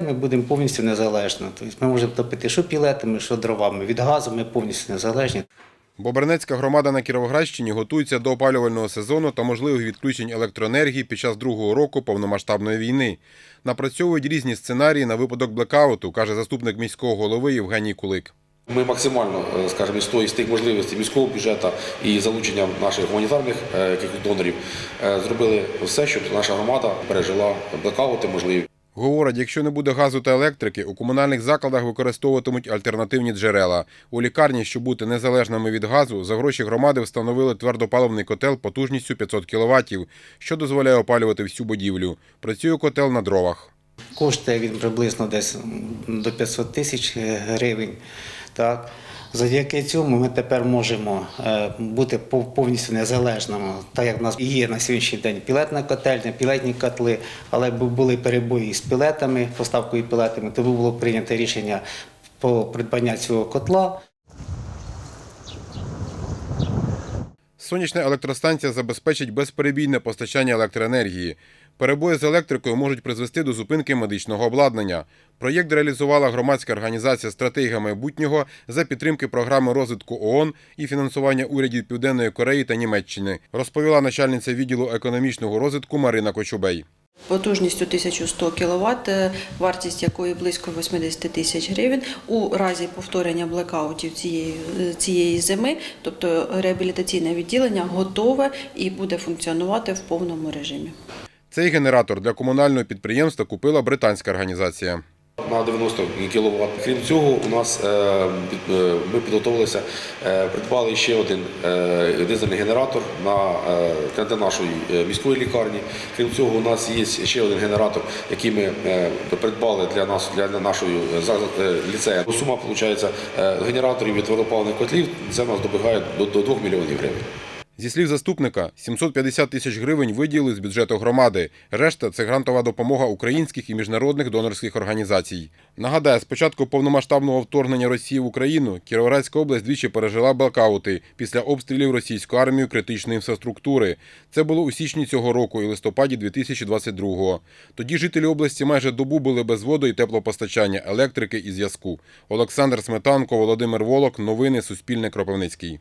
Ми будемо повністю незалежні. Тобто ми можемо топити що пілетами, що дровами. Від газу ми повністю незалежні. Бобернецька громада на Кіровоградщині готується до опалювального сезону та можливих відключень електроенергії під час другого року повномасштабної війни. Напрацьовують різні сценарії на випадок блекауту, каже заступник міського голови Євгеній Кулик. Ми максимально, е, скажімо, із того- із тих можливостей міського бюджету і залученням наших гуманітарних е, донорів е, зробили все, щоб наша громада пережила блекаути можливі. Говорить, якщо не буде газу та електрики, у комунальних закладах використовуватимуть альтернативні джерела. У лікарні, щоб бути незалежними від газу, за гроші громади встановили твердопаливний котел потужністю 500 кВт, що дозволяє опалювати всю будівлю. Працює котел на дровах. Коштує він приблизно десь до 500 тисяч гривень. Так. Завдяки цьому ми тепер можемо е, бути повністю незалежними, так як в нас є на сьогоднішній день пілетна котельня, пілетні котли, але бу- були перебої з пілетами, поставкою пілетами, тому було прийнято рішення по придбання цього котла. Сонячна електростанція забезпечить безперебійне постачання електроенергії. Перебої з електрикою можуть призвести до зупинки медичного обладнання. Проєкт реалізувала громадська організація Стратегія майбутнього за підтримки програми розвитку ООН і фінансування урядів Південної Кореї та Німеччини, розповіла начальниця відділу економічного розвитку Марина Кочубей. Потужністю 1100 кВт, е, вартість якої близько 80 тисяч гривень. У разі повторення блекаутів цієї, е, цієї зими, тобто реабілітаційне відділення готове і буде функціонувати в повному режимі. Цей генератор для комунального підприємства купила британська організація. На 90 кВт. Крім цього, у нас е, е, ми підготовилися, е, придбали ще один дизельний генератор на, для нашої міської лікарні. Крім цього, у нас є ще один генератор, який ми придбали для нас для нашої ліцею. Сума виходить генераторів і твердопаливних котлів. Це нас добігає до, до 2 мільйонів гривень. Зі слів заступника, 750 тисяч гривень виділили з бюджету громади. Решта це грантова допомога українських і міжнародних донорських організацій. Нагадаю, з початку повномасштабного вторгнення Росії в Україну Кіровоградська область двічі пережила блокаути після обстрілів російською армією критичної інфраструктури. Це було у січні цього року і листопаді 2022-го. Тоді жителі області майже добу були без воду і теплопостачання, електрики і зв'язку. Олександр Сметанко, Володимир Волок. Новини Суспільне Кропивницький.